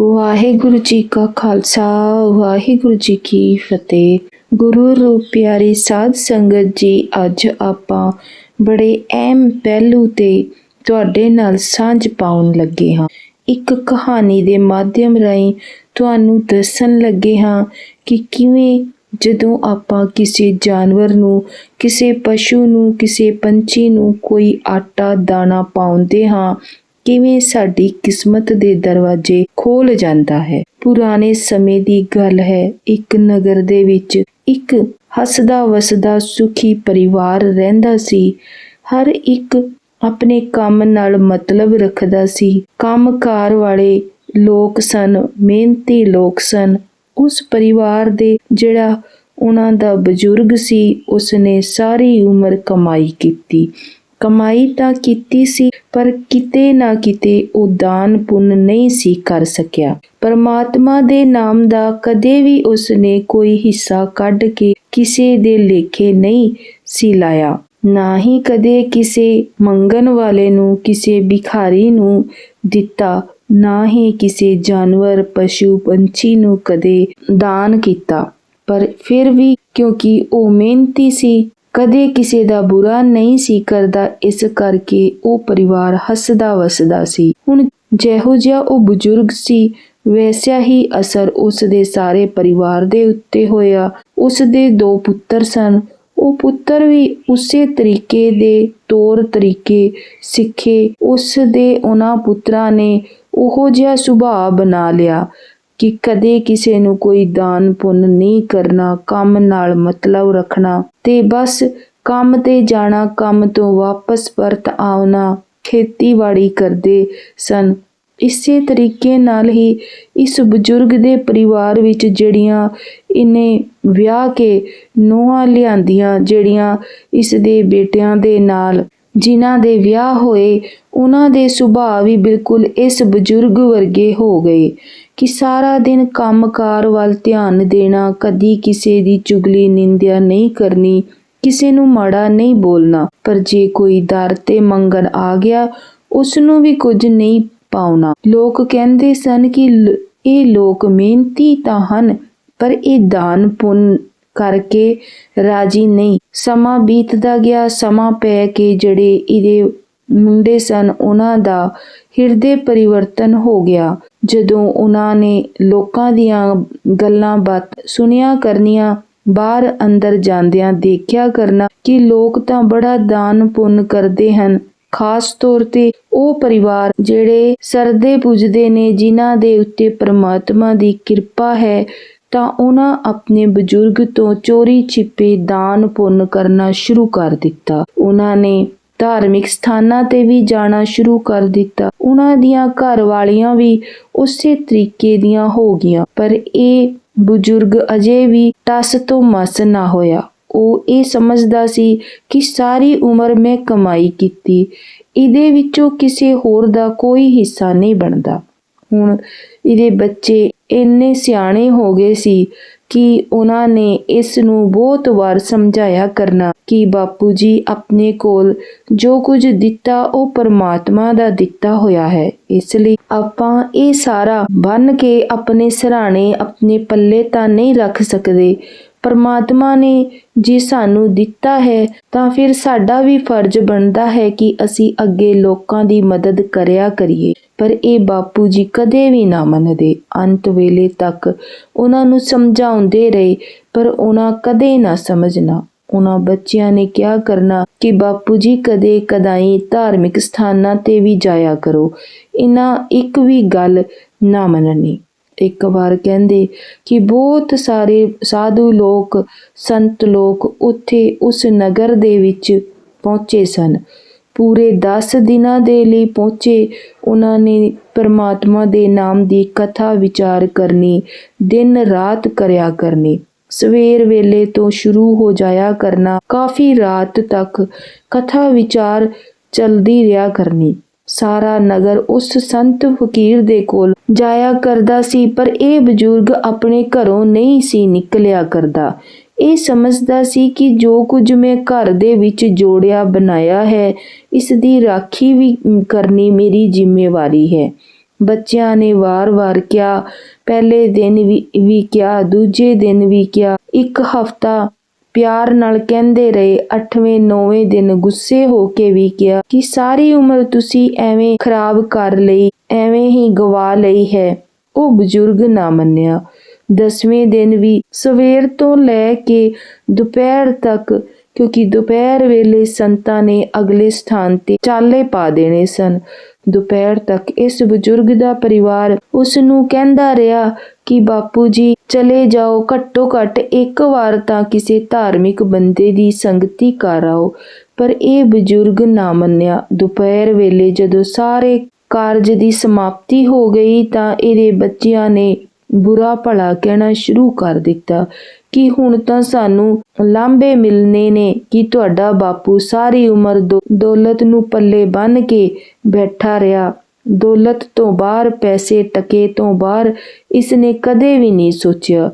ਵਾਹਿਗੁਰੂ ਜੀ ਕਾ ਖਾਲਸਾ, ਵਾਹਿਗੁਰੂ ਜੀ ਕੀ ਫਤਿਹ। ਗੁਰੂ ਰੂਪ ਪਿਆਰੀ ਸਾਧ ਸੰਗਤ ਜੀ, ਅੱਜ ਆਪਾਂ ਬੜੇ ਅਹਿਮ ਪਹਿਲੂ ਤੇ ਤੁਹਾਡੇ ਨਾਲ ਸਾਂਝ ਪਾਉਣ ਲੱਗੇ ਹਾਂ। ਇੱਕ ਕਹਾਣੀ ਦੇ ਮਾਧਿਅਮ ਰਾਹੀਂ ਤੁਹਾਨੂੰ ਦੱਸਣ ਲੱਗੇ ਹਾਂ ਕਿ ਕਿਵੇਂ ਜਦੋਂ ਆਪਾਂ ਕਿਸੇ ਜਾਨਵਰ ਨੂੰ, ਕਿਸੇ ਪਸ਼ੂ ਨੂੰ, ਕਿਸੇ ਪੰਛੀ ਨੂੰ ਕੋਈ ਆਟਾ, ਦਾਣਾ ਪਾਉਂਦੇ ਹਾਂ ਕਿਵੇਂ ਸਾਡੀ ਕਿਸਮਤ ਦੇ ਦਰਵਾਜ਼ੇ ਖੋਲ ਜਾਂਦਾ ਹੈ? ਪੁਰਾਣੇ ਸਮੇਂ ਦੀ ਗੱਲ ਹੈ, ਇੱਕ ਨਗਰ ਦੇ ਵਿੱਚ ਇੱਕ ਹੱਸਦਾ ਵਸਦਾ ਸੁਖੀ ਪਰਿਵਾਰ ਰਹਿੰਦਾ ਸੀ। ਹਰ ਇੱਕ ਆਪਣੇ ਕੰਮ ਨਾਲ ਮਤਲਬ ਰੱਖਦਾ ਸੀ। ਕੰਮਕਾਰ ਵਾਲੇ ਲੋਕ ਸਨ, ਮਿਹਨਤੀ ਲੋਕ ਸਨ। ਉਸ ਪਰਿਵਾਰ ਦੇ ਜਿਹੜਾ ਉਹਨਾਂ ਦਾ ਬਜ਼ੁਰਗ ਸੀ, ਉਸਨੇ ਸਾਰੀ ਉਮਰ ਕਮਾਈ ਕੀਤੀ। ਕਮਾਈ ਤਾਂ ਕੀਤੀ ਸੀ, ਪਰ ਕਿਤੇ ਨਾ ਕਿਤੇ ਉਹ ਦਾਨ ਪੁੰਨ ਨਹੀਂ ਸੀ ਕਰ ਸਕਿਆ। ਪਰਮਾਤਮਾ ਦੇ ਨਾਮ ਦਾ ਕਦੇ ਵੀ ਉਸਨੇ ਕੋਈ ਹਿੱਸਾ ਕੱਢ ਕੇ ਕਿਸੇ ਦੇ ਲੇਖੇ ਨਹੀਂ ਸੀ ਲਾਇਆ। ਨਾ ਹੀ ਕਦੇ ਕਿਸੇ ਮੰਗਣ ਵਾਲੇ ਨੂੰ, ਕਿਸੇ ਭਿਖਾਰੀ ਨੂੰ ਦਿੱਤਾ, ਨਾ ਹੀ ਕਿਸੇ ਜਾਨਵਰ, ਪਸ਼ੂ, ਪੰਛੀ ਨੂੰ ਕਦੇ ਦਾਨ ਕੀਤਾ। ਪਰ ਫਿਰ ਵੀ ਕਿਉਂਕਿ ਉਹ ਮਿਹਨਤੀ ਸੀ ਕਦੇ ਕਿਸੇ ਦਾ ਬੁਰਾ ਨਹੀਂ ਸੀ ਕਰਦਾ, ਇਸ ਕਰਕੇ ਉਹ ਪਰਿਵਾਰ ਹੱਸਦਾ ਵਸਦਾ ਸੀ। ਹੁਣ ਜਿਹੋ ਜਿਹਾ ਉਹ ਬਜ਼ੁਰਗ ਸੀ, ਵੈਸਿਆ ਹੀ ਅਸਰ ਉਸ ਦੇ ਸਾਰੇ ਪਰਿਵਾਰ ਦੇ ਉੱਤੇ ਹੋਇਆ। ਉਸ ਦੇ ਦੋ ਪੁੱਤਰ ਸਨ। ਉਹ ਪੁੱਤਰ ਵੀ ਉਸੇ ਤਰੀਕੇ ਦੇ ਤੌਰ ਤਰੀਕੇ ਸਿੱਖੇ। ਉਸ ਦੇ ਉਹਨਾਂ ਪੁੱਤਰਾਂ ਨੇ ਉਹੋ ਜਿਹਾ ਸੁਭਾਅ ਬਣਾ ਲਿਆ। ਕਿ ਕਦੇ ਕਿਸੇ ਨੂੰ ਕੋਈ ਦਾਨ ਪੁੰਨ ਨਹੀਂ ਕਰਨਾ, ਕੰਮ ਨਾਲ ਮਤਲਬ ਰੱਖਣਾ ਤੇ ਬਸ ਕੰਮ ਤੇ ਜਾਣਾ, ਕੰਮ ਤੋਂ ਵਾਪਸ ਪਰਤ ਆਉਣਾ ਖੇਤੀਬਾੜੀ ਕਰਦੇ ਸਨ। ਇਸੇ ਤਰੀਕੇ ਨਾਲ ਹੀ ਇਸ ਬਜ਼ੁਰਗ ਦੇ ਪਰਿਵਾਰ ਵਿੱਚ ਜਿਹੜੀਆਂ ਇਹਨੇ ਵਿਆਹ ਕੇ ਨੋਹਾਂ ਲਿਆਂਦੀਆਂ, ਜਿਹੜੀਆਂ ਇਸ ਦੇ ਬੇਟਿਆਂ ਦੇ ਨਾਲ ਜਿਨ੍ਹਾਂ ਦੇ ਵਿਆਹ ਹੋਏ, ਉਹਨਾਂ ਦੇ ਸੁਭਾਅ ਵੀ ਬਿਲਕੁਲ ਇਸ ਬਜ਼ੁਰਗ ਵਰਗੇ ਹੋ ਗਏ। ਕਿ ਸਾਰਾ ਦਿਨ ਕੰਮਕਾਰ ਵੱਲ ਧਿਆਨ ਦੇਣਾ, ਕਦੀ ਕਿਸੇ ਦੀ ਚੁਗਲੀ ਨਿੰਦਿਆ ਨਹੀਂ ਕਰਨੀ, ਕਿਸੇ ਨੂੰ ਮਾੜਾ ਨਹੀਂ ਬੋਲਣਾ। ਪਰ ਜੇ ਕੋਈ ਦਰ ਤੇ ਮੰਗਣ ਆ ਗਿਆ ਉਸ ਨੂੰ ਵੀ ਕੁਝ ਨਹੀਂ ਪਾਉਣਾ। ਲੋਕ ਕਹਿੰਦੇ ਸਨ ਕਿ ਇਹ ਲੋਕ ਮਿਹਨਤੀ ਤਾਂ ਹਨ, ਪਰ ਇਹ ਦਾਨ ਪੁੰਨ ਕਰਕੇ ਰਾਜੀ ਨਹੀਂ। ਸਮਾਂ ਬੀਤਦਾ ਗਿਆ, ਸਮਾਂ ਪੈ ਕੇ ਜਿਹੜੇ ਇਹਦੇ ਮੁੰਡੇ ਸਨ, ਉਹਨਾਂ ਦਾ ਹਿਰਦੇ ਪਰਿਵਰਤਨ ਹੋ ਗਿਆ। ਜਦੋਂ ਉਹਨਾਂ ਨੇ ਲੋਕਾਂ ਦੀਆਂ ਗੱਲਾਂ ਬਾਤ ਸੁਣਿਆ ਕਰਨੀਆਂ, ਬਾਹਰ ਅੰਦਰ ਜਾਂਦਿਆਂ ਦੇਖਿਆ ਕਰਨਾ ਕਿ ਲੋਕ ਤਾਂ ਬੜਾ ਦਾਨ ਪੁੰਨ ਕਰਦੇ ਹਨ। ਖਾਸ ਤੌਰ ਤੇ ਉਹ ਪਰਿਵਾਰ ਜਿਹੜੇ ਸਰਦੇ ਪੁੱਜਦੇ ਨੇ, ਜਿਨ੍ਹਾਂ ਦੇ ਉੱਤੇ ਪ੍ਰਮਾਤਮਾ ਦੀ ਕਿਰਪਾ ਹੈ, ਤਾਂ ਉਹਨਾਂ ਆਪਣੇ ਬਜ਼ੁਰਗ ਤੋਂ ਚੋਰੀ ਛਿਪੇ ਦਾਨ ਪੁੰਨ ਕਰਨਾ ਸ਼ੁਰੂ ਕਰ ਦਿੱਤਾ। ਉਹਨਾਂ ਨੇ ਧਾਰਮਿਕ ਸਥਾਨਾਂ ਤੇ ਵੀ ਜਾਣਾ ਸ਼ੁਰੂ ਕਰ ਦਿੱਤਾ। ਉਹਨਾਂ ਦੀਆਂ ਘਰ ਵਾਲੀਆਂ ਵੀ ਉਸੇ ਤਰੀਕੇ ਦੀਆਂ ਹੋ ਗਈਆਂ, ਪਰ ਇਹ ਬਜ਼ੁਰਗ ਅਜੇ ਵੀ ਟਸ ਤੋਂ ਮਸ ਨਾ ਹੋਇਆ। ਉਹ ਇਹ ਸਮਝਦਾ ਸੀ ਕਿ ਸਾਰੀ ਉਮਰ ਮੈਂ ਕਮਾਈ ਕੀਤੀ, ਇਹਦੇ ਵਿੱਚੋਂ ਕਿਸੇ ਹੋਰ ਦਾ ਕੋਈ ਹਿੱਸਾ ਨਹੀਂ ਬਣਦਾ। ਹੁਣ ਇਹਦੇ ਬੱਚੇ ਇੰਨੇ ਸਿਆਣੇ ਹੋ ਗਏ ਸੀ ਕਿ ਉਹਨਾਂ ਨੇ ਇਸ ਨੂੰ ਬਹੁਤ ਵਾਰ ਸਮਝਾਇਆ ਕਰਨਾ ਕਿ ਬਾਪੂ ਜੀ ਆਪਣੇ ਕੋਲ ਜੋ ਕੁਝ ਦਿੱਤਾ ਉਹ ਪਰਮਾਤਮਾ ਦਾ ਦਿੱਤਾ ਹੋਇਆ ਹੈ। ਇਸ ਲਈ ਆਪਾਂ ਇਹ ਸਾਰਾ ਬੰਨ ਕੇ ਆਪਣੇ ਸਰਾਣੇ ਆਪਣੇ ਪੱਲੇ ਤਾਂ ਨਹੀਂ ਰੱਖ ਸਕਦੇ ਪਰਮਾਤਮਾ ਨੇ ਜੇ ਸਾਨੂੰ ਦਿੱਤਾ ਹੈ, ਤਾਂ ਫਿਰ ਸਾਡਾ ਵੀ ਫਰਜ਼ ਬਣਦਾ ਹੈ ਕਿ ਅਸੀਂ ਅੱਗੇ ਲੋਕਾਂ ਦੀ ਮਦਦ ਕਰਿਆ ਕਰੀਏ। ਪਰ ਇਹ ਬਾਪੂ ਜੀ ਕਦੇ ਵੀ ਨਾ ਮੰਨਦੇ। ਅੰਤ ਵੇਲੇ ਤੱਕ ਉਹਨਾਂ ਨੂੰ ਸਮਝਾਉਂਦੇ ਰਹੇ, ਪਰ ਉਹਨਾਂ ਕਦੇ ਨਾ ਸਮਝਣਾ। ਉਹਨਾਂ ਬੱਚਿਆਂ ਨੇ ਕਿਹਾ ਕਰਨਾ ਕਿ ਬਾਪੂ ਜੀ ਕਦੇ ਕਦਾਈ ਧਾਰਮਿਕ ਸਥਾਨਾਂ ਤੇ ਵੀ ਜਾਇਆ ਕਰੋ। ਇਹਨਾਂ ਇੱਕ ਵੀ ਗੱਲ ਨਾ ਮੰਨਣੀ। ਇੱਕ ਵਾਰ ਕਹਿੰਦੇ ਕਿ ਬਹੁਤ ਸਾਰੇ ਸਾਧੂ ਲੋਕ, ਸੰਤ ਲੋਕ ਉੱਥੇ ਉਸ ਨਗਰ ਦੇ ਵਿੱਚ ਪਹੁੰਚੇ ਸਨ। ਪੂਰੇ 10 ਦਿਨਾਂ ਦੇ ਲਈ ਪਹੁੰਚੇ, ਉਹਨਾਂ ਨੇ ਪਰਮਾਤਮਾ ਦੇ ਨਾਮ ਦੀ ਕਥਾ ਵਿਚਾਰ ਕਰਨੀ, ਦਿਨ ਰਾਤ ਕਰਿਆ ਕਰਨੀ। ਸਵੇਰ ਵੇਲੇ ਤੋਂ ਸ਼ੁਰੂ ਹੋ ਜਾਇਆ ਕਰਨਾ, ਕਾਫੀ ਰਾਤ ਤੱਕ ਕਥਾ ਵਿਚਾਰ ਚਲਦੀ ਰਿਹਾ ਕਰਨੀ। ਸਾਰਾ ਨਗਰ ਉਸ ਸੰਤ ਫਕੀਰ ਦੇ ਕੋਲ ਜਾਇਆ ਕਰਦਾ ਸੀ ਪਰ ਇਹ ਬਜ਼ੁਰਗ ਆਪਣੇ ਘਰੋਂ ਨਹੀਂ ਸੀ ਨਿਕਲਿਆ ਕਰਦਾ ਇਹ ਸਮਝਦਾ ਸੀ ਕਿ ਜੋ ਕੁਝ ਮੈਂ ਘਰ ਦੇ ਵਿੱਚ ਜੋੜਿਆ ਬਣਾਇਆ ਹੈ ਇਸ ਦੀ ਰਾਖੀ ਵੀ ਕਰਨੀ ਮੇਰੀ ਜ਼ਿੰਮੇਵਾਰੀ ਹੈ ਬੱਚਿਆਂ ਨੇ ਵਾਰ-ਵਾਰ ਕਿਹਾ ਪਹਿਲੇ ਦਿਨ ਵੀ ਵੀ ਕਿਹਾ ਦੂਜੇ ਦਿਨ ਵੀ ਕਿਹਾ ਇੱਕ ਹਫ਼ਤਾ ਪਿਆਰ ਨਾਲ ਕਹਿੰਦੇ ਰਹੇ, ਅੱਠਵੇਂ, ਨੌਵੇਂ ਦਿਨ ਗੁੱਸੇ ਹੋ ਕੇ ਵੀ ਕਿਹਾ ਕਿ ਸਾਰੀ ਉਮਰ ਤੁਸੀਂ ਐਵੇਂ ਖਰਾਬ ਕਰ ਲਈ, ਐਵੇਂ ਹੀ ਗਵਾ ਲਈ ਹੈ। ਉਹ ਬਜ਼ੁਰਗ ਨਾ ਮੰਨਿਆ। ਦਸਵੇਂ ਦਿਨ ਵੀ ਸਵੇਰ ਤੋਂ ਲੈ ਕੇ ਦੁਪਹਿਰ ਤੱਕ, ਕਿਉਂਕਿ ਦੁਪਹਿਰ ਵੇਲੇ ਸੰਤਾਂ ਨੇ ਅਗਲੇ ਸਥਾਨ ਤੇ ਚਾਲੇ ਪਾ ਦੇਣੇ ਸਨ। ਦੁਪਹਿਰ ਤੱਕ ਇਸ ਬਜ਼ੁਰਗ ਦਾ ਪਰਿਵਾਰ ਉਸ ਨੂੰ ਕਹਿੰਦਾ ਰਿਹਾ ਕਿ ਬਾਪੂ ਜੀ, ਚਲੇ ਜਾਓ, ਘੱਟੋ ਘੱਟ ਇੱਕ ਵਾਰ ਤਾਂ ਕਿਸੇ ਧਾਰਮਿਕ ਬੰਦੇ ਦੀ ਸੰਗਤੀ ਕਰ ਆਓ। ਪਰ ਇਹ ਬਜ਼ੁਰਗ ਨਾ ਮੰਨਿਆ। ਦੁਪਹਿਰ ਵੇਲੇ ਜਦੋਂ ਸਾਰੇ ਕਾਰਜ ਦੀ ਸਮਾਪਤੀ ਹੋ ਗਈ ਤਾਂ ਇਹਦੇ ਬੱਚਿਆਂ ਨੇ ਬੁਰਾ ਭਲਾ ਕਹਿਣਾ ਸ਼ੁਰੂ ਕਰ ਦਿੱਤਾ। ਕਿ ਹੁਣ ਤਾਂ ਸਾਨੂੰ ਲਾਂਭੇ ਮਿਲਣੇ ਨੇ ਕਿ ਤੁਹਾਡਾ ਬਾਪੂ ਸਾਰੀ ਉਮਰ ਦੌ- ਦੌਲਤ ਨੂੰ ਪੱਲੇ ਬੰਨ੍ਹ ਕੇ ਬੈਠਾ ਰਿਹਾ। ਦੌਲਤ ਤੋਂ ਬਾਹਰ, ਪੈਸੇ ਟਕੇ ਤੋਂ ਬਾਹਰ ਇਸ ਨੇ ਕਦੇ ਵੀ ਨਹੀਂ ਸੋਚਿਆ।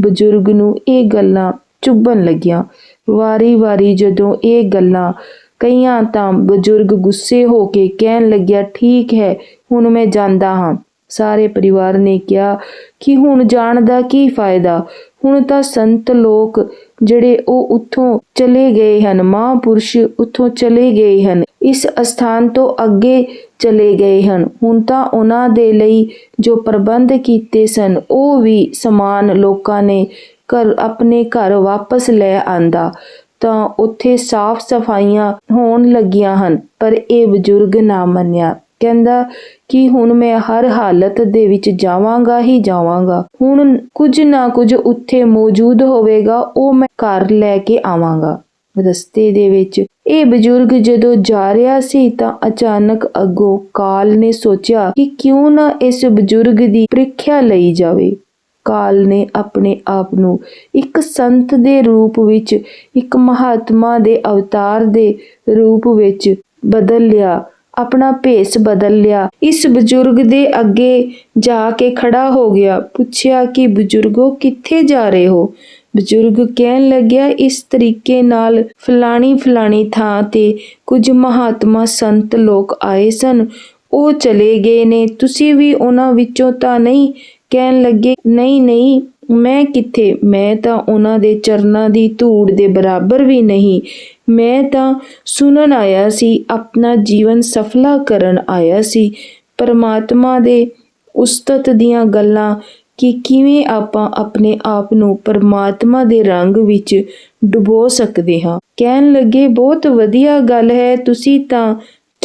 ਬਜ਼ੁਰਗ ਨੂੰ ਇਹ ਗੱਲਾਂ ਚੁੱਭਣ ਲੱਗੀਆਂ। ਵਾਰੀ-ਵਾਰੀ ਜਦੋਂ ਇਹ ਗੱਲਾਂ ਕਹੀਆਂ ਤਾਂ ਬਜ਼ੁਰਗ ਗੁੱਸੇ ਹੋ ਕੇ ਕਹਿਣ ਲੱਗਿਆ, ਠੀਕ ਹੈ, ਹੁਣ ਮੈਂ ਜਾਂਦਾ ਹਾਂ। ਸਾਰੇ ਪਰਿਵਾਰ ਨੇ ਕਿਹਾ ਕਿ ਹੁਣ ਜਾਣ ਦਾ ਕੀ ਫਾਇਦਾ? ਹੁਣ ਤਾਂ ਸੰਤ ਲੋਕ ਜਿਹੜੇ ਉਹ ਉੱਥੋਂ ਚਲੇ ਗਏ ਹਨ, ਮਹਾਂਪੁਰਸ਼ ਉੱਥੋਂ ਚਲੇ ਗਏ ਹਨ, ਇਸ ਅਸਥਾਨ ਤੋਂ ਅੱਗੇ ਚਲੇ ਗਏ ਹਨ। ਹੁਣ ਤਾਂ ਉਹਨਾਂ ਦੇ ਲਈ ਜੋ ਪ੍ਰਬੰਧ ਕੀਤੇ ਸਨ, ਉਹ ਵੀ ਸਮਾਨ ਲੋਕਾਂ ਨੇ ਘਰ ਆਪਣੇ ਘਰ ਵਾਪਸ ਲੈ ਆਂਦਾ। ਤਾਂ ਉੱਥੇ ਸਾਫ਼ ਸਫਾਈਆਂ ਹੋਣ ਲੱਗੀਆਂ ਹਨ, ਪਰ ਇਹ ਬਜ਼ੁਰਗ ਨਾ ਮੰਨਿਆ। ਕਹਿੰਦਾ ਕਿ ਹੁਣ ਮੈਂ ਹਰ ਹਾਲਤ ਦੇ ਵਿੱਚ ਜਾਵਾਂਗਾ ਹੀ ਜਾਵਾਂਗਾ। ਹੁਣ ਕੁਝ ਨਾ ਕੁਝ ਉੱਥੇ ਮੌਜੂਦ ਹੋਵੇਗਾ, ਉਹ ਮੈਂ ਘਰ ਲੈ ਕੇ ਆਵਾਂਗਾ। ਰਸਤੇ ਦੇ ਵਿੱਚ ਇਹ ਬਜ਼ੁਰਗ ਜਦੋਂ ਜਾ ਰਿਹਾ ਸੀ ਤਾਂ ਅਚਾਨਕ ਅੱਗੋਂ ਕਾਲ ਨੇ ਸੋਚਿਆ ਕਿ ਕਿਉਂ ਨਾ ਇਸ ਬਜ਼ੁਰਗ ਦੀ ਪ੍ਰੀਖਿਆ ਲਈ ਜਾਵੇ। ਕਾਲ ਨੇ ਆਪਣੇ ਆਪ ਨੂੰ ਇੱਕ ਸੰਤ ਦੇ ਰੂਪ ਵਿੱਚ, ਇੱਕ ਮਹਾਤਮਾ ਦੇ ਅਵਤਾਰ ਦੇ ਰੂਪ ਵਿੱਚ ਬਦਲ ਲਿਆ। ਆਪਣਾ ਭੇਸ ਬਦਲ ਲਿਆ। ਇਸ ਬਜ਼ੁਰਗ ਦੇ ਅੱਗੇ ਜਾ ਕੇ ਖੜਾ ਹੋ ਗਿਆ। ਪੁੱਛਿਆ ਕਿ, ਬਜ਼ੁਰਗੋ, ਕਿੱਥੇ ਜਾ ਰਹੇ ਹੋ? ਬਜ਼ੁਰਗ ਕਹਿਣ ਲੱਗਿਆ, ਇਸ ਤਰੀਕੇ ਨਾਲ ਫਲਾਣੀ ਫਲਾਣੀ ਥਾਂ ਤੇ ਕੁਝ ਮਹਾਤਮਾ ਸੰਤ ਲੋਕ ਆਏ ਸਨ। ਉਹ ਚਲੇ ਗਏ ਨੇ। ਤੁਸੀਂ ਵੀ ਉਹਨਾਂ ਵਿੱਚੋਂ ਤਾਂ ਨਹੀਂ? ਕਹਿਣ ਲੱਗੇ, ਨਹੀਂ ਨਹੀਂ। ਮੈਂ ਕਿੱਥੇ? ਮੈਂ ਤਾਂ ਉਹਨਾਂ ਦੇ ਚਰਨਾਂ ਦੀ ਧੂੜ ਦੇ ਬਰਾਬਰ ਵੀ ਨਹੀਂ। ਮੈਂ ਤਾਂ ਸੁਣਨ ਆਇਆ ਸੀ, ਆਪਣਾ ਜੀਵਨ ਸਫਲਾ ਕਰਨ ਆਇਆ ਸੀ। ਪਰਮਾਤਮਾ ਦੇ ਉਸਤਤ ਦੀਆਂ ਗੱਲਾਂ ਕਿ ਕਿਵੇਂ ਆਪਾਂ ਆਪਣੇ ਆਪ ਨੂੰ ਪਰਮਾਤਮਾ ਦੇ ਰੰਗ ਵਿੱਚ ਡੁਬੋ ਸਕਦੇ ਹਾਂ। ਕਹਿਣ ਲੱਗੇ, ਬਹੁਤ ਵਧੀਆ ਗੱਲ ਹੈ, ਤੁਸੀਂ ਤਾਂ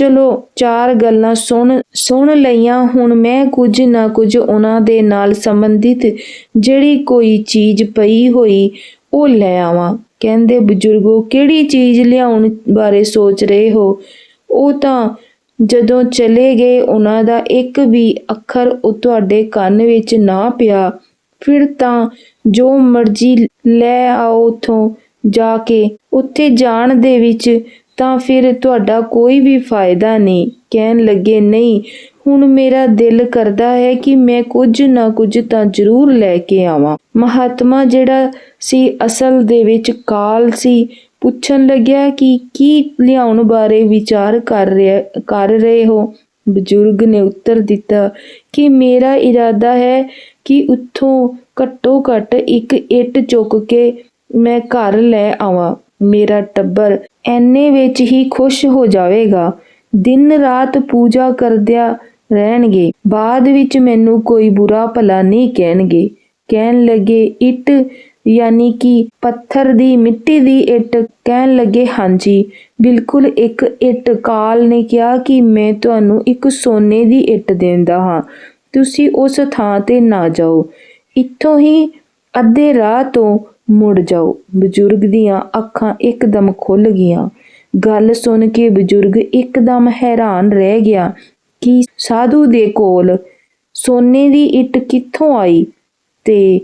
ਚਲੋ ਚਾਰ ਗੱਲਾਂ ਸੁਣ ਸੁਣ ਲਈਆਂ, ਹੁਣ ਮੈਂ ਕੁਝ ਨਾ ਕੁਝ ਉਹਨਾਂ ਦੇ ਨਾਲ ਸੰਬੰਧਿਤ ਜਿਹੜੀ ਕੋਈ ਚੀਜ਼ ਪਈ ਹੋਈ, ਉਹ ਲੈ ਆਵਾਂ। ਕਹਿੰਦੇ, ਬਜ਼ੁਰਗੋ, ਕਿਹੜੀ ਚੀਜ਼ ਲਿਆਉਣ ਬਾਰੇ ਸੋਚ ਰਹੇ ਹੋ? ਉਹ ਤਾਂ ਜਦੋਂ ਚਲੇ ਗਏ, ਉਹਨਾਂ ਦਾ ਇੱਕ ਵੀ ਅੱਖਰ ਉਹ ਤੁਹਾਡੇ ਕੰਨ ਵਿੱਚ ਨਾ ਪਿਆ। ਫਿਰ ਤਾਂ ਜੋ ਮਰਜ਼ੀ ਲੈ ਆਓ ਉਥੋਂ ਜਾ ਕੇ। ਉੱਥੇ ਜਾਣ ਦੇ ਵਿੱਚ ਤਾਂ ਫਿਰ ਤੁਹਾਡਾ ਕੋਈ ਵੀ ਫਾਇਦਾ ਨਹੀਂ। ਕਹਿਣ ਲੱਗੇ, ਨਹੀਂ, ਹੁਣ ਮੇਰਾ ਦਿਲ ਕਰਦਾ ਹੈ ਕਿ ਮੈਂ ਕੁਝ ਨਾ ਕੁਝ ਤਾਂ ਜ਼ਰੂਰ ਲੈ ਕੇ ਆਵਾਂ। ਮਹਾਤਮਾ ਜਿਹੜਾ ਸੀ, ਅਸਲ ਦੇ ਵਿੱਚ ਕਾਲ ਸੀ, ਪੁੱਛਣ ਲੱਗਿਆ ਕਿ ਕੀ ਲਿਆਉਣ ਬਾਰੇ ਵਿਚਾਰ ਕਰ ਰਿਹਾ, ਕਰ ਰਹੇ ਹੋ? ਬਜ਼ੁਰਗ ਨੇ ਉੱਤਰ ਦਿੱਤਾ ਕਿ ਮੇਰਾ ਇਰਾਦਾ ਹੈ ਕਿ ਉੱਥੋਂ ਘੱਟੋ ਘੱਟ ਇੱਕ ਇੱਟ ਚੁੱਕ ਕੇ ਮੈਂ ਘਰ ਲੈ ਆਵਾਂ। ਮੇਰਾ ਟੱਬਰ ਐਨੇ ਵਿੱਚ ਹੀ ਖੁਸ਼ ਹੋ ਜਾਵੇਗਾ। ਦਿਨ ਰਾਤ ਪੂਜਾ ਕਰਦਿਆਂ ਰਹਿਣਗੇ। ਬਾਅਦ ਵਿੱਚ ਮੈਨੂੰ ਕੋਈ ਬੁਰਾ ਭਲਾ ਨਹੀਂ ਕਹਿਣਗੇ। ਕਹਿਣ ਲੱਗੇ, ਇੱਟ ਯਾਨੀ ਕਿ ਪੱਥਰ ਦੀ ਮਿੱਟੀ ਦੀ ਇੱਟ। ਕਹਿਣ ਲੱਗੇ, ਹਾਂਜੀ, ਬਿਲਕੁਲ ਇੱਕ ਇੱਟ। ਕਾਲ ਨੇ ਕਿਹਾ ਕਿ ਮੈਂ ਤੁਹਾਨੂੰ ਇੱਕ ਸੋਨੇ ਦੀ ਇੱਟ ਦਿੰਦਾ ਹਾਂ। ਤੁਸੀਂ ਉਸ ਥਾਂ ਤੇ ਨਾ ਜਾਓ। ਇੱਥੋਂ ਹੀ ਅੱਧੇ ਰਾਹ ਤੋਂ ਮੁੜ ਜਾਓ। ਬਜ਼ੁਰਗ ਦੀਆਂ ਅੱਖਾਂ ਇੱਕਦਮ ਖੁੱਲ ਗਈਆਂ। ਗੱਲ ਸੁਣ ਕੇ ਬਜ਼ੁਰਗ ਇੱਕਦਮ ਹੈਰਾਨ ਰਹਿ ਗਿਆ ਕਿ ਸਾਧੂ ਦੇ ਕੋਲ ਸੋਨੇ ਦੀ ਇੱਟ ਕਿੱਥੋਂ ਆਈ? ਤੇ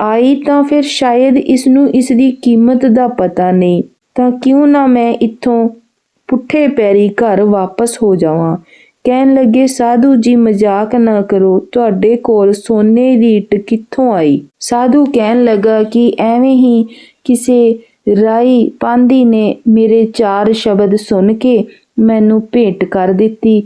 ਆਈ ਤਾਂ ਫਿਰ ਸ਼ਾਇਦ ਇਸ ਨੂੰ ਇਸ ਦੀ ਕੀਮਤ ਦਾ ਪਤਾ ਨਹੀਂ। ਤਾਂ ਕਿਉਂ ਨਾ ਮੈਂ ਇੱਥੋਂ ਪੁੱਠੇ ਪੈਰੀ ਘਰ ਵਾਪਸ ਹੋ ਜਾਵਾਂ? ਕਹਿਣ ਲੱਗੇ, ਸਾਧੂ ਜੀ, ਮਜ਼ਾਕ ਨਾ ਕਰੋ। ਤੁਹਾਡੇ ਕੋਲ ਸੋਨੇ ਦੀ ਇੱਟ ਕਿੱਥੋਂ ਆਈ? ਸਾਧੂ ਕਹਿਣ ਲੱਗਾ ਕਿ ਐਵੇਂ ਹੀ ਕਿਸੇ ਰਾਈ ਪਾਂਧੀ ਨੇ ਮੇਰੇ ਚਾਰ ਸ਼ਬਦ ਸੁਣ ਕੇ ਮੈਨੂੰ ਭੇਟ ਕਰ ਦਿੱਤੀ,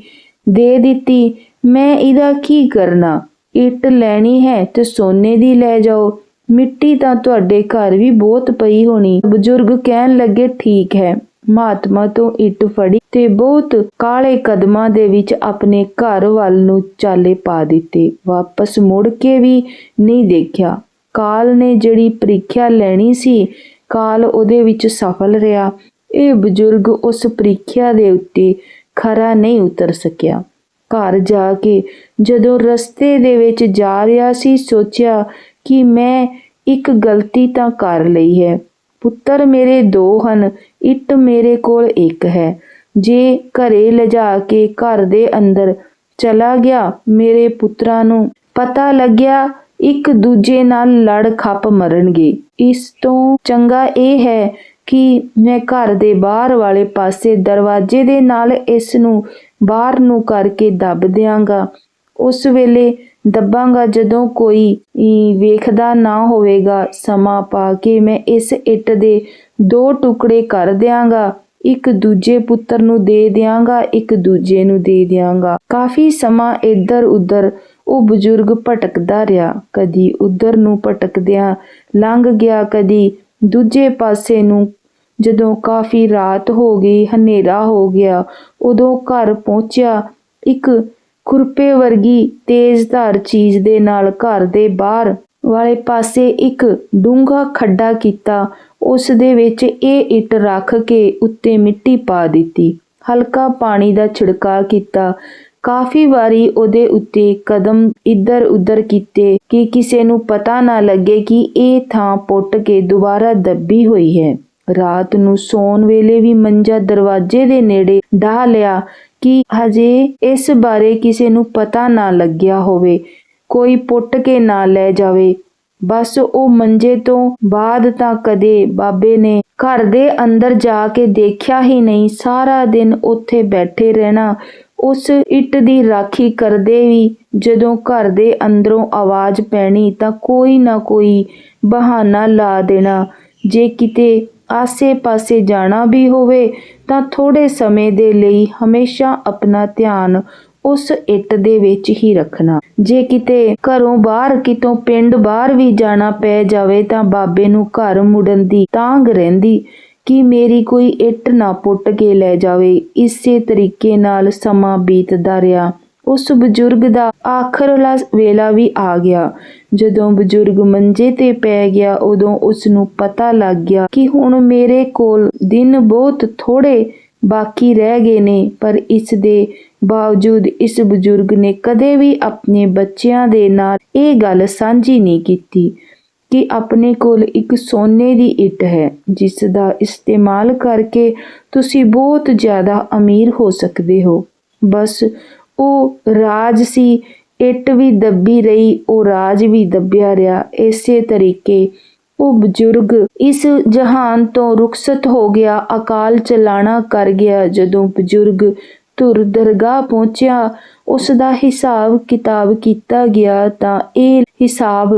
ਦੇ ਦਿੱਤੀ, ਮੈਂ ਇਹਦਾ ਕੀ ਕਰਨਾ? ਇੱਟ ਲੈਣੀ ਹੈ ਤੇ ਸੋਨੇ ਦੀ ਲੈ ਜਾਓ। ਮਿੱਟੀ ਤਾਂ ਤੁਹਾਡੇ ਘਰ ਵੀ ਬਹੁਤ ਪਈ ਹੋਣੀ। ਬਜ਼ੁਰਗ ਕਹਿਣ ਲੱਗੇ, ਠੀਕ ਹੈ। ਮਹਾਤਮਾ ਤੋਂ ਇੱਟ ਫੜੀ ਤੇ ਬਹੁਤ ਕਾਲੇ ਕਦਮਾਂ ਦੇ ਵਿੱਚ ਆਪਣੇ ਘਰ ਵੱਲ ਨੂੰ ਚਾਲੇ ਪਾ ਦਿੱਤੇ। ਵਾਪਸ ਮੁੜ ਕੇ ਵੀ ਨਹੀਂ ਦੇਖਿਆ। ਕਾਲ ਨੇ ਜਿਹੜੀ ਪ੍ਰੀਖਿਆ ਲੈਣੀ ਸੀ, ਕਾਲ ਉਹਦੇ ਵਿੱਚ ਸਫਲ ਰਿਹਾ। ਇਹ ਬਜ਼ੁਰਗ ਉਸ ਪ੍ਰੀਖਿਆ ਦੇ ਉੱਤੇ ਖਰਾ ਨਹੀਂ ਉਤਰ ਸਕਿਆ। ਘਰ ਜਾ ਕੇ ਜਦੋਂ ਰਸਤੇ ਦੇ ਵਿੱਚ ਜਾ ਰਿਹਾ ਸੀ, ਸੋਚਿਆ ਕਿ ਮੈਂ ਇੱਕ ਗਲਤੀ ਤਾਂ ਕਰ ਲਈ ਹੈ। ਪੁੱਤਰ ਮੇਰੇ ਦੋ ਹਨ ਇੱਟ ਮੇਰੇ ਕੋਲ ਇੱਕ ਹੈ। ਜੇ ਘਰੇ ਲਿਜਾ ਕੇ ਘਰ ਦੇ ਅੰਦਰ ਚਲਾ ਗਿਆ, ਮੇਰੇ ਪੁੱਤਰਾਂ ਨੂੰ ਪਤਾ ਲੱਗਿਆ, ਇੱਕ ਦੂਜੇ ਨਾਲ ਲੜ ਖੱਪ ਮਰਨਗੇ। ਇਸ ਤੋਂ ਚੰਗਾ ਇਹ ਹੈ ਕਿ ਮੈਂ ਘਰ ਦੇ ਬਾਹਰ ਵਾਲੇ ਪਾਸੇ ਦਰਵਾਜ਼ੇ ਦੇ ਨਾਲ ਇਸ ਨੂੰ ਬਾਹਰ ਨੂੰ ਕਰਕੇ ਦੱਬ ਦਿਆਂਗਾ। ਉਸ ਵੇਲੇ ਦੱਬਾਂਗਾ ਜਦੋਂ ਕੋਈ ਵੇਖਦਾ ਨਾ ਹੋਵੇਗਾ ਸਮਾਂ ਪਾ ਕੇ ਮੈਂ ਇਸ ਇੱਟ ਦੇ ਦੋ ਟੁਕੜੇ ਕਰ ਦਿਆਂਗਾ। ਇੱਕ ਦੂਜੇ ਪੁੱਤਰ ਨੂੰ ਦੇ ਦਿਆਂਗਾ, ਇੱਕ ਦੂਜੇ ਨੂੰ ਦੇ ਦਿਆਂਗਾ। ਕਾਫੀ ਸਮਾਂ ਇੱਧਰ ਉੱਧਰ ਉਹ ਬਜ਼ੁਰਗ ਭਟਕਦਾ ਰਿਹਾ। ਕਦੀ ਉੱਧਰ ਨੂੰ ਭਟਕਦਿਆਂ ਲੰਘ ਗਿਆ, ਕਦੀ ਦੂਜੇ ਪਾਸੇ ਨੂੰ। ਜਦੋਂ ਕਾਫੀ ਰਾਤ ਹੋ ਗਈ, ਹਨੇਰਾ ਹੋ ਗਿਆ, ਉਦੋਂ ਘਰ ਪਹੁੰਚਿਆ, ਇੱਕ ਖੁਰਪੇ ਵਰਗੀ ਤੇਜ਼ਧਾਰ ਚੀਜ਼ ਦੇ ਨਾਲ ਘਰ ਦੇ ਬਾਹਰ ਵਾਲੇ ਪਾਸੇ ਇੱਕ ਡੂੰਘਾ ਖੱਡਾ ਕੀਤਾ। ਉਸ ਦੇ ਵਿੱਚ ਇਹ ਇੱਟ ਰੱਖ ਕੇ ਉੱਤੇ ਮਿੱਟੀ ਪਾ ਦਿੱਤੀ। ਹਲਕਾ ਪਾਣੀ ਦਾ ਛਿੜਕਾਅ ਕੀਤਾ। ਕਾਫੀ ਵਾਰੀ ਉਹਦੇ ਉੱਤੇ ਕਦਮ ਇੱਧਰ ਉੱਧਰ ਕੀਤੇ ਕਿ ਕਿਸੇ ਨੂੰ ਪਤਾ ਨਾ ਲੱਗੇ ਕਿ ਇਹ ਥਾਂ ਪੁੱਟ ਕੇ ਦੁਬਾਰਾ ਦੱਬੀ ਹੋਈ ਹੈ। ਰਾਤ ਨੂੰ ਸੌਣ ਵੇਲੇ ਵੀ ਮੰਜਾ ਦਰਵਾਜ਼ੇ ਦੇ ਨੇੜੇ ਢਾ ਲਿਆ ਕਿ ਹਜੇ ਇਸ ਬਾਰੇ ਕਿਸੇ ਨੂੰ ਪਤਾ ਨਾ ਲੱਗਿਆ ਹੋਵੇ, ਕੋਈ ਪੁੱਟ ਕੇ ਨਾ ਲੈ ਜਾਵੇ। ਬਸ ਉਹ ਮੰਜੇ ਤੋਂ ਬਾਅਦ ਤਾਂ ਕਦੇ ਬਾਬੇ ਨੇ ਘਰ ਦੇ ਅੰਦਰ ਜਾ ਕੇ ਦੇਖਿਆ ਹੀ ਨਹੀਂ, ਸਾਰਾ ਦਿਨ ਉੱਥੇ ਬੈਠੇ ਰਹਿਣਾ। ਉਸ ਇੱਟ ਦੀ ਰਾਖੀ ਕਰਦੇ ਵੀ ਜਦੋਂ ਘਰ ਦੇ ਅੰਦਰੋਂ ਆਵਾਜ਼ ਪੈਣੀ ਤਾਂ ਕੋਈ ਨਾ ਕੋਈ ਬਹਾਨਾ ਲਾ ਦੇਣਾ। ਜੇ ਕਿਤੇ ਆਸੇ-ਪਾਸੇ ਜਾਣਾ ਵੀ ਹੋਵੇ, ਤਾਂ ਥੋੜੇ ਸਮੇਂ ਦੇ ਲਈ ਹਮੇਸ਼ਾ ਆਪਣਾ ਧਿਆਨ ਉਸ ਇੱਟ ਦੇ ਵਿੱਚ ਹੀ ਰੱਖਣਾ। ਜੇ ਕਿਤੇ ਘਰੋਂ ਬਾਹਰ, ਕਿਤੋਂ ਪਿੰਡ ਬਾਹਰ ਵੀ ਜਾਣਾ ਪੈ ਜਾਵੇ, ਤਾਂ ਬਾਬੇ ਨੂੰ ਘਰ ਮੁੜਨ ਦੀ ਤਾਂਗ ਰਹਿੰਦੀ ਕਿ ਮੇਰੀ ਕੋਈ ਇੱਟ ਨਾ ਪੁੱਟ ਕੇ ਲੈ ਜਾਵੇ। ਇਸੇ ਤਰੀਕੇ ਨਾਲ ਸਮਾਂ ਬੀਤਦਾ ਰਿਹਾ। ਉਸ ਬਜ਼ੁਰਗ ਦਾ ਆਖਰਲਾ ਵੇਲਾ ਵੀ ਆ ਗਿਆ। ਜਦੋਂ ਬਜ਼ੁਰਗ ਮੰਜੇ ਤੇ ਪੈ ਗਿਆ, ਉਦੋਂ ਉਸ ਨੂੰ ਪਤਾ ਲੱਗ ਗਿਆ ਕਿ ਹੁਣ ਮੇਰੇ ਕੋਲ ਦਿਨ ਬਹੁਤ ਥੋੜੇ ਬਾਕੀ ਰਹਿ ਗਏ ਨੇ, ਪਰ ਇਸ ਦੇ ਬਾਵਜੂਦ ਇਸ ਬਜ਼ੁਰਗ ਨੇ ਕਦੇ ਵੀ ਆਪਣੇ ਬੱਚਿਆਂ ਦੇ ਨਾਲ ਇਹ ਗੱਲ ਸਾਂਝੀ ਨਹੀਂ ਕੀਤੀ ਕਿ ਆਪਣੇ ਕੋਲ ਇੱਕ ਸੋਨੇ ਦੀ ਇੱਟ ਹੈ, ਜਿਸ ਦਾ ਇਸਤੇਮਾਲ ਕਰਕੇ ਤੁਸੀਂ ਬਹੁਤ ਜ਼ਿਆਦਾ ਅਮੀਰ ਹੋ ਸਕਦੇ ਹੋ। ਬਸ ਉਹ ਰਾਜ ਸੀ ਇੱਟ ਵੀ ਦੱਬੀ ਰਹੀ, ਉਹ ਰਾਜ ਵੀ ਦੱਬਿਆ ਰਿਹਾ। ਇਸੇ ਤਰੀਕੇ ਉਹ ਬਜ਼ੁਰਗ ਇਸ ਜਹਾਨ ਤੋਂ ਰੁਖਸਤ ਹੋ ਗਿਆ, ਅਕਾਲ ਚਲਾਣਾ ਕਰ ਗਿਆ। ਜਦੋਂ ਬਜ਼ੁਰਗ ਧੁਰ ਦਰਗਾਹ ਪਹੁੰਚਿਆ, ਉਸ ਦਾ ਹਿਸਾਬ ਕਿਤਾਬ ਕੀਤਾ ਗਿਆ ਤਾਂ ਇਹ ਹਿਸਾਬ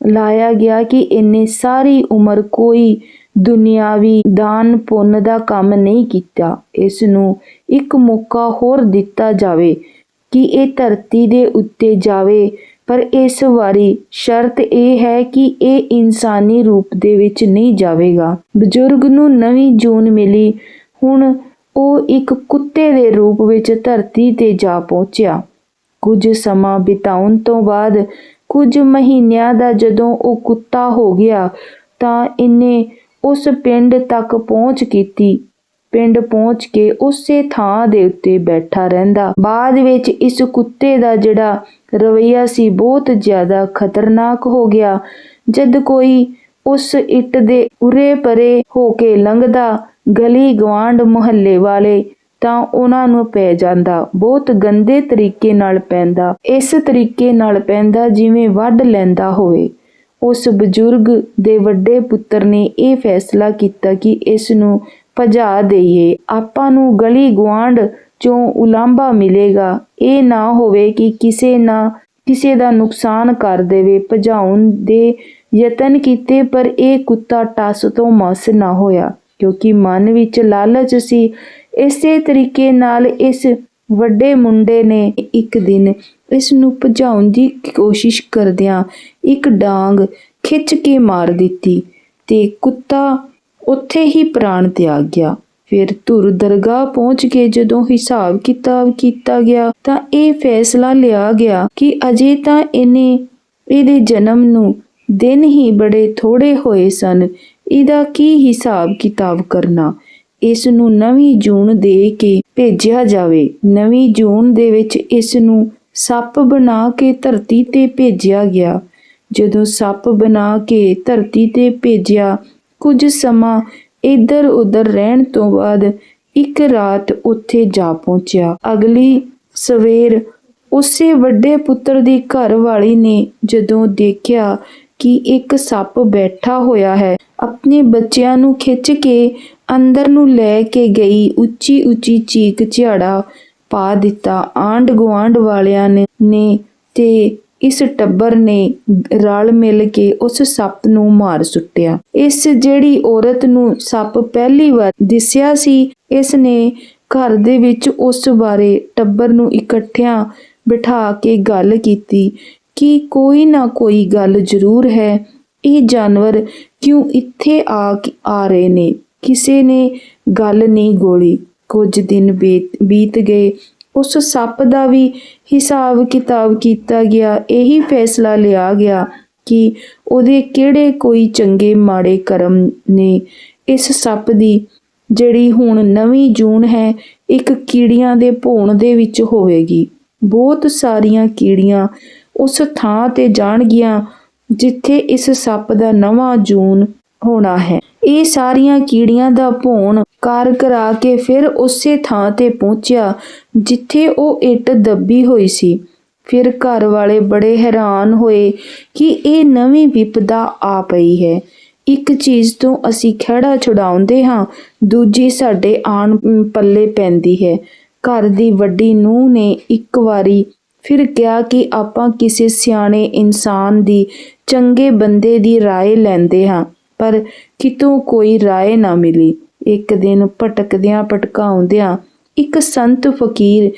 ਲਾਇਆ ਗਿਆ ਕਿ ਇਹਨੇ ਸਾਰੀ ਉਮਰ ਕੋਈ ਦੁਨਿਆਵੀ ਦਾਨ ਪੁੰਨ ਦਾ ਕੰਮ ਨਹੀਂ ਕੀਤਾ। ਇਸ ਨੂੰ ਇੱਕ ਮੌਕਾ ਹੋਰ ਦਿੱਤਾ ਜਾਵੇ। ਕਿ ਇਹ ਧਰਤੀ ਦੇ ਉੱਤੇ ਜਾਵੇ। ਪਰ ਇਸ ਵਾਰੀ ਸ਼ਰਤ ਇਹ ਹੈ ਕਿ ਇਹ ਇਨਸਾਨੀ ਰੂਪ ਦੇ ਵਿੱਚ ਨਹੀਂ ਜਾਵੇਗਾ। ਬਜ਼ੁਰਗ ਨੂੰ ਨਵੀਂ ਜੂਨ ਮਿਲੀ। ਹੁਣ ਉਹ ਇੱਕ ਕੁੱਤੇ ਦੇ ਰੂਪ ਵਿੱਚ ਧਰਤੀ ਤੇ ਜਾ ਪਹੁੰਚਿਆ। ਕੁਝ ਸਮਾਂ ਬਿਤਾਉਣ ਤੋਂ ਬਾਅਦ ਕੁਝ ਮਹੀਨਿਆਂ ਦਾ ਜਦੋਂ ਉਹ ਕੁੱਤਾ ਹੋ ਗਿਆ ਤਾਂ ਇਹਨੇ ਉਸ ਪਿੰਡ ਤੱਕ ਪਹੁੰਚ ਕੀਤੀ। ਪਿੰਡ ਪਹੁੰਚ ਕੇ ਉਸੇ ਥਾਂ ਦੇ ਉੱਤੇ ਬੈਠਾ ਰਹਿੰਦਾ। ਬਾਅਦ ਵਿੱਚ ਇਸ ਕੁੱਤੇ ਦਾ ਜਿਹੜਾ ਰਵਈਆ ਸੀ ਬਹੁਤ ਜ਼ਿਆਦਾ ਖਤਰਨਾਕ ਹੋ ਗਿਆ। ਜਦ ਕੋਈ ਉਸ ਇੱਟ ਦੇ ਉਰੇ ਪਰੇ ਹੋ ਕੇ ਲੰਘਦਾ ਗਲੀ ਗਵਾਂਡ ਮੁਹੱਲੇ ਵਾਲੇ ਤਾਂ ਉਹਨਾਂ ਨੂੰ ਪੈ ਜਾਂਦਾ। ਬਹੁਤ ਗੰਦੇ ਤਰੀਕੇ ਨਾਲ ਪੈਂਦਾ। ਇਸ ਤਰੀਕੇ ਨਾਲ ਪੈਂਦਾ ਜਿਵੇਂ ਵੱਢ ਲੈਂਦਾ ਹੋਵੇ। ਉਸ ਬਜ਼ੁਰਗ ਦੇ ਵੱਡੇ ਪੁੱਤਰ ਨੇ ਇਹ ਫੈਸਲਾ ਕੀਤਾ ਕਿ ਇਸ ਨੂੰ ਭਜਾ ਦਈਏ। ਆਪਾਂ ਨੂੰ ਗਲੀ ਗਵਾਂਡ ਚੋਂ ਉਲਾਂਭਾ ਮਿਲੇਗਾ। ਇਹ ਨਾ ਹੋਵੇ ਕਿ ਕਿਸੇ ਨਾ, ਕਿਸੇ ਦਾ ਨੁਕਸਾਨ ਕਰ ਦੇਵੇ। ਭਜਾਉਣ ਦੇ ਯਤਨ ਕੀਤੇ, ਪਰ ਇਹ ਕੁੱਤਾ ਟਸ ਤੋਂ ਮਸ ਨਾ ਹੋਇਆ, ਕਿਉਂਕਿ ਮਨ ਵਿੱਚ ਲਾਲਚ ਸੀ। ਇਸੇ ਤਰੀਕੇ ਨਾਲ ਇਸ ਵੱਡੇ ਮੁੰਡੇ ਨੇ ਇੱਕ ਦਿਨ ਇਸ ਨੂੰ ਭਜਾਉਣ ਦੀ ਕੋਸ਼ਿਸ਼ ਕਰਦਿਆਂ ਇੱਕ ਡਾਂਗ ਖਿੱਚ ਕੇ ਮਾਰ ਦਿੱਤੀ ਤੇ ਕੁੱਤਾ ਉੱਥੇ ਹੀ ਪ੍ਰਾਣ ਤਿਆਗ ਗਿਆ। ਫਿਰ ਧੁਰ ਦਰਗਾਹ ਪਹੁੰਚ ਕੇ ਜਦੋਂ ਹਿਸਾਬ ਕਿਤਾਬ ਕੀਤਾ ਗਿਆ ਤਾਂ ਇਹ ਫੈਸਲਾ ਲਿਆ ਗਿਆ ਕਿ ਅਜੇ ਤਾਂ ਇਹਨੇ ਇਹਦੇ ਜਨਮ ਨੂੰ ਦਿਨ ਹੀ ਬੜੇ ਥੋੜੇ ਹੋਏ ਸਨ। ਇਹਦਾ ਕੀ ਹਿਸਾਬ ਕਿਤਾਬ ਕਰਨਾ? ਇਸ ਨੂੰ ਨਵੀਂ ਜੂਨ ਦੇ ਕੇ ਭੇਜਿਆ ਜਾਵੇ। ਨਵੀਂ ਜੂਨ ਦੇ ਵਿੱਚ ਇਸ ਨੂੰ ਸੱਪ ਬਣਾ ਕੇ ਧਰਤੀ ਤੇ ਭੇਜਿਆ ਗਿਆ। ਜਦੋਂ ਸੱਪ ਬਣਾ ਕੇ ਧਰਤੀ ਤੇ ਭੇਜਿਆ ਕੁਝ ਸਮਾਂ ਇੱਧਰ ਉੱਧਰ ਰਹਿਣ ਤੋਂ ਬਾਅਦ ਇੱਕ ਰਾਤ ਉੱਥੇ ਜਾ ਪਹੁੰਚਿਆ। ਅਗਲੀ ਸਵੇਰ ਉਸੇ ਵੱਡੇ ਪੁੱਤਰ ਦੀ ਘਰ ਵਾਲੀ ਨੇ ਜਦੋਂ ਦੇਖਿਆ ਕਿ ਇੱਕ ਸੱਪ ਬੈਠਾ ਹੋਇਆ ਹੈ, ਆਪਣੇ ਬੱਚਿਆਂ ਨੂੰ ਖਿੱਚ ਕੇ ਅੰਦਰ ਨੂੰ ਲੈ ਕੇ ਗਈ ਉੱਚੀ ਉੱਚੀ ਚੀਕ ਝਾੜਾ ਪਾ ਦਿੱਤਾ। ਆਂਡ ਗੁਆਂਢ ਵਾਲਿਆਂ ਨੇ ਤੇ ਇਸ ਟੱਬਰ ਨੇ ਰਲ ਮਿਲ ਕੇ ਉਸ ਸੱਪ ਨੂੰ ਮਾਰ ਸੁੱਟਿਆ। ਇਸ ਜਿਹੜੀ ਔਰਤ ਨੂੰ ਸੱਪ ਪਹਿਲੀ ਵਾਰ ਦਿਸਿਆ ਸੀ, ਇਸ ਨੇ ਘਰ ਦੇ ਵਿੱਚ ਉਸ ਬਾਰੇ ਟੱਬਰ ਨੂੰ ਇਕੱਠਿਆਂ ਬਿਠਾ ਕੇ ਗੱਲ ਕੀਤੀ ਕਿ ਕੋਈ ਨਾ ਕੋਈ ਗੱਲ ਜ਼ਰੂਰ ਹੈ, ਇਹ ਜਾਨਵਰ ਕਿਉਂ ਇੱਥੇ ਆ ਆ ਰਹੇ ਨੇ? ਕਿਸੇ ਨੇ ਗੱਲ ਨਹੀਂ ਗੋਲੀ। ਕੁਝ ਦਿਨ ਬੀਤ ਬੀਤ ਗਏ ਉਸ ਸੱਪ ਦਾ ਵੀ ਹਿਸਾਬ ਕਿਤਾਬ ਕੀਤਾ ਗਿਆ। ਇਹੀ ਫੈਸਲਾ ਲਿਆ ਗਿਆ ਕਿ ਉਹਦੇ ਕਿਹੜੇ ਕੋਈ ਚੰਗੇ ਮਾੜੇ ਕਰਮ ਨੇ। ਇਸ ਸੱਪ ਦੀ, ਜਿਹੜੀ ਹੁਣ ਨਵੀਂ ਜੂਨ ਹੈ, ਇੱਕ ਕੀੜੀਆਂ ਦੇ ਭੋਣ ਦੇ ਵਿੱਚ ਹੋਵੇਗੀ। ਬਹੁਤ ਸਾਰੀਆਂ ਕੀੜੀਆਂ ਉਸ ਥਾਂ ਤੇ ਜਾਣਗੀਆਂ ਜਿੱਥੇ ਇਸ ਸੱਪ ਦਾ ਨਵਾਂ ਜੂਨ ਹੋਣਾ ਹੈ। ਇਹ ਸਾਰੀਆਂ ਕੀੜੀਆਂ ਦਾ ਭੋਣ ਕਾਰ ਕਰਾ ਕੇ ਫਿਰ ਉਸੇ ਥਾਂ ਤੇ ਪਹੁੰਚਿਆ, ਜਿੱਥੇ ਉਹ ਇੱਟ ਦੱਬੀ ਹੋਈ ਸੀ। ਫਿਰ ਘਰ ਵਾਲੇ ਬੜੇ ਹੈਰਾਨ ਹੋਏ ਕਿ ਇਹ ਨਵੀਂ ਵਿਪਦਾ ਆ ਪਈ ਹੈ। ਇੱਕ ਚੀਜ਼ ਤੋਂ ਅਸੀਂ ਖੜਾ ਛੁਡਾਉਂਦੇ ਹਾਂ, ਦੂਜੀ ਸਾਡੇ ਆਣ ਪੱਲੇ ਪੈਂਦੀ ਹੈ। ਘਰ ਦੀ ਵੱਡੀ ਨੂੰਹ ਨੇ ਇੱਕ ਵਾਰੀ ਫਿਰ ਕਿਹਾ ਕਿ ਆਪਾਂ ਕਿਸੇ ਸਿਆਣੇ ਇਨਸਾਨ ਦੀ ਚੰਗੇ ਬੰਦੇ ਦੀ ਰਾਏ ਲੈਂਦੇ ਹਾਂ, ਪਰ ਕਿਤੋਂ ਕੋਈ ਰਾਏ ਨਾ ਮਿਲੀ। ਇੱਕ ਦਿਨ ਭਟਕਦਿਆਂ ਭਟਕਾਉਂਦਿਆਂ ਇੱਕ ਸੰਤ ਫਕੀਰ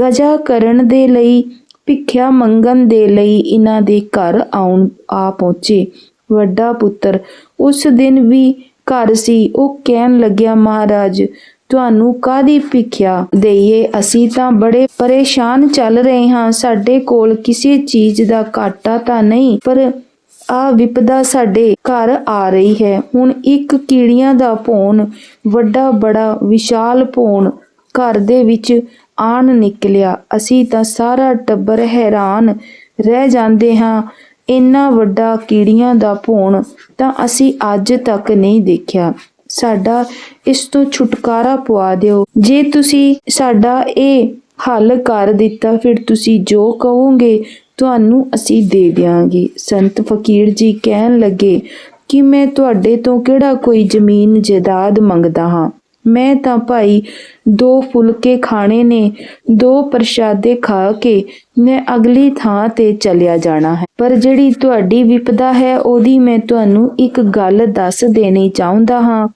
ਗਜਾ ਕਰਨ ਦੇ ਲਈ, ਭਿੱਖਿਆ ਮੰਗਣ ਦੇ ਲਈ ਇਹਨਾਂ ਦੇ ਘਰ ਆਉਣ ਆ ਪਹੁੰਚੇ। ਵੱਡਾ ਪੁੱਤਰ, ਉਸ ਦਿਨ ਵੀ ਘਰ ਸੀ। ਉਹ ਕਹਿਣ ਲੱਗਿਆ, ਮਹਾਰਾਜ, ਤੁਹਾਨੂੰ ਕਾਦੀ ਭਿੱਖਿਆ ਦਈਏ? ਅਸੀਂ ਤਾਂ ਬੜੇ ਪਰੇਸ਼ਾਨ ਚੱਲ ਰਹੇ ਹਾਂ। ਸਾਡੇ ਕੋਲ ਕਿਸੇ ਚੀਜ਼ ਦਾ ਘਾਟਾ ਤਾਂ ਨਹੀਂ, ਪਰ ਆ ਵਿਪਦਾ ਸਾਡੇ ਘਰ ਆ ਰਹੀ ਹੈ। ਹੁਣ ਇੱਕ ਕੀੜੀਆਂ ਦਾ ਭੌਣ ਵੱਡਾ ਬੜਾ ਵਿਸ਼ਾਲ ਭੌਣ ਘਰ ਦੇ ਵਿੱਚ ਆਣ ਨਿਕਲਿਆ। ਅਸੀਂ ਤਾਂ ਸਾਰਾ ਟੱਬਰ ਹੈਰਾਨ ਰਹਿ ਜਾਂਦੇ ਹਾਂ। ਇੰਨਾ ਵੱਡਾ ਕੀੜੀਆਂ ਦਾ ਭੌਣ ਤਾਂ ਅਸੀਂ ਅੱਜ ਤੱਕ ਨਹੀਂ ਦੇਖਿਆ। ਸਾਡਾ ਇਸ ਤੋਂ ਛੁਟਕਾਰਾ ਪਵਾ ਦਿਓ। ਜੇ ਤੁਸੀਂ ਸਾਡਾ ਇਹ ਹੱਲ ਕਰ ਦਿੱਤਾ, ਫਿਰ ਤੁਸੀਂ ਜੋ ਕਹੋਗੇ ਤੁਹਾਨੂੰ ਅਸੀਂ ਦੇ ਦਿਆਂਗੇ। ਸੰਤ ਫਕੀਰ ਜੀ ਕਹਿਣ ਲੱਗੇ, ਕਿ ਮੈਂ ਤੁਹਾਡੇ ਤੋਂ ਕਿਹੜਾ ਕੋਈ ਜ਼ਮੀਨ ਜਾਇਦਾਦ ਮੰਗਦਾ ਹਾਂ? ਮੈਂ ਤਾਂ ਭਾਈ ਦੋ ਫੁਲਕੇ ਖਾਣੇ ਨੇ, ਦੋ ਪ੍ਰਸ਼ਾਦੇ ਖਾ ਕੇ ਮੈਂ ਅਗਲੀ ਥਾਂ ਤੇ ਚਲਿਆ ਜਾਣਾ ਹੈ। ਪਰ ਜਿਹੜੀ ਤੁਹਾਡੀ ਵਿਪਦਾ ਹੈ, ਉਹਦੀ ਮੈਂ ਤੁਹਾਨੂੰ ਇੱਕ ਗੱਲ ਦੱਸ ਦੇਣੀ ਚਾਹੁੰਦਾ ਹਾਂ।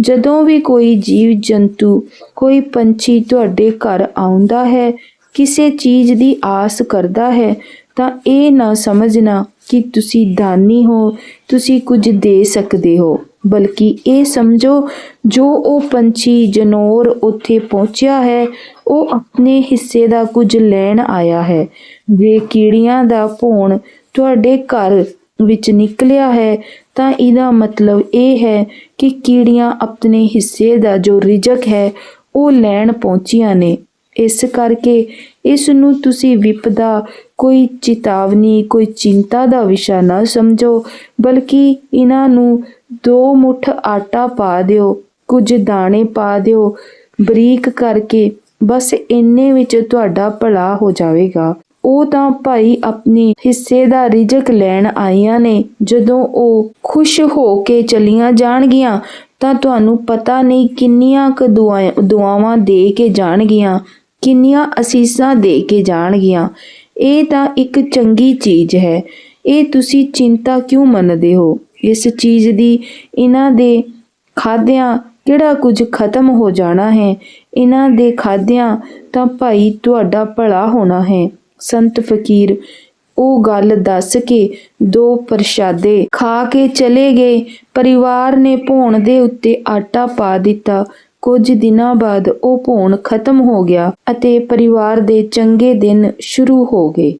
ਜਦੋਂ ਵੀ ਕੋਈ ਜੀਵ ਜੰਤੂ, ਕੋਈ ਪੰਛੀ ਤੁਹਾਡੇ ਘਰ ਆਉਂਦਾ ਹੈ, ਕਿਸੇ ਚੀਜ਼ ਦੀ ਆਸ ਕਰਦਾ ਹੈ ਤਾਂ ਇਹ ਨਾ ਸਮਝਣਾ ਕਿ ਤੁਸੀਂ ਦਾਨੀ ਹੋ, ਤੁਸੀਂ ਕੁਝ ਦੇ ਸਕਦੇ ਹੋ, ਬਲਕਿ ਇਹ ਸਮਝੋ, ਜੋ ਉਹ ਪੰਛੀ ਜਨੌਰ ਉੱਥੇ ਪਹੁੰਚਿਆ ਹੈ, ਉਹ ਆਪਣੇ ਹਿੱਸੇ ਦਾ ਕੁਝ ਲੈਣ ਆਇਆ ਹੈ। ਵੇ ਕੀੜੀਆਂ ਦਾ ਭੋਣ ਤੁਹਾਡੇ ਘਰ ਵਿੱਚ ਨਿਕਲਿਆ ਹੈ, ਤਾਂ ਇਹਦਾ ਮਤਲਬ ਇਹ ਹੈ ਕਿ ਕੀੜੀਆਂ ਆਪਣੇ ਹਿੱਸੇ ਦਾ ਜੋ ਰਿਜਕ ਹੈ, ਉਹ ਲੈਣ ਪਹੁੰਚੀਆਂ ਨੇ। ਇਸ ਕਰਕੇ ਇਸ ਨੂੰ ਤੁਸੀਂ ਵਿਪਦਾ ਕੋਈ ਚੇਤਾਵਨੀ, ਕੋਈ ਚਿੰਤਾ ਦਾ ਵਿਸ਼ਾ ਨਾ ਸਮਝੋ, ਬਲਕਿ ਇਹਨਾਂ ਨੂੰ ਦੋ ਮੁੱਠ ਆਟਾ ਪਾ ਦਿਓ, ਕੁਝ ਦਾਣੇ ਪਾ ਦਿਓ, ਬਰੀਕ ਕਰਕੇ ਬਸ ਇੰਨੇ ਵਿੱਚ ਤੁਹਾਡਾ ਭਲਾ ਹੋ ਜਾਵੇਗਾ। ਉਹ ਤਾਂ ਭਾਈ ਆਪਣੇ ਹਿੱਸੇ ਦਾ ਰਿਜਕ ਲੈਣ ਆਈਆਂ ਨੇ, ਜਦੋਂ ਉਹ ਖੁਸ਼ ਹੋ ਕੇ ਚਲੀਆਂ ਜਾਣਗੀਆਂ, ਤਾਂ ਤੁਹਾਨੂੰ ਪਤਾ ਨਹੀਂ ਕਿੰਨੀਆਂ ਕੁ ਦੁਆ- ਦੁਆਵਾਂ ਦੇ ਕੇ ਜਾਣਗੀਆਂ, ਕਿੰਨੀਆਂ ਅਸੀਸਾਂ ਦੇ ਕੇ ਜਾਣਗੀਆਂ। ਇਹ ਤਾਂ ਇੱਕ ਚੰਗੀ ਚੀਜ਼ ਹੈ। ਇਹ ਤੁਸੀਂ ਚਿੰਤਾ ਕਿਉਂ ਮੰਨਦੇ ਹੋ? ਇਸ ਚੀਜ਼ ਦੀ ਇਹਨਾਂ ਦੇ ਖਾਦਿਆਂ ਕਿਹੜਾ ਕੁਝ ਖਤਮ ਹੋ ਜਾਣਾ ਹੈ? ਇਹਨਾਂ ਦੇ ਖਾਦਿਆਂ ਤਾਂ ਭਾਈ ਤੁਹਾਡਾ ਭਲਾ ਹੋਣਾ ਹੈ। ਸੰਤ ਫਕੀਰ, ਉਹ ਗੱਲ ਦੱਸ ਕੇ ਦੋ ਪ੍ਰਸ਼ਾਦੇ ਖਾ ਕੇ ਚਲੇ ਗਏ। ਪਰਿਵਾਰ ਨੇ ਭੋਣ ਦੇ ਉੱਤੇ ਆਟਾ ਪਾ ਦਿੱਤਾ। ਕੁਝ ਦਿਨਾਂ ਬਾਅਦ ਉਹ ਭੋਣ ਖਤਮ ਹੋ ਗਿਆ ਅਤੇ ਪਰਿਵਾਰ ਦੇ ਚੰਗੇ ਦਿਨ ਸ਼ੁਰੂ ਹੋ ਗਏ।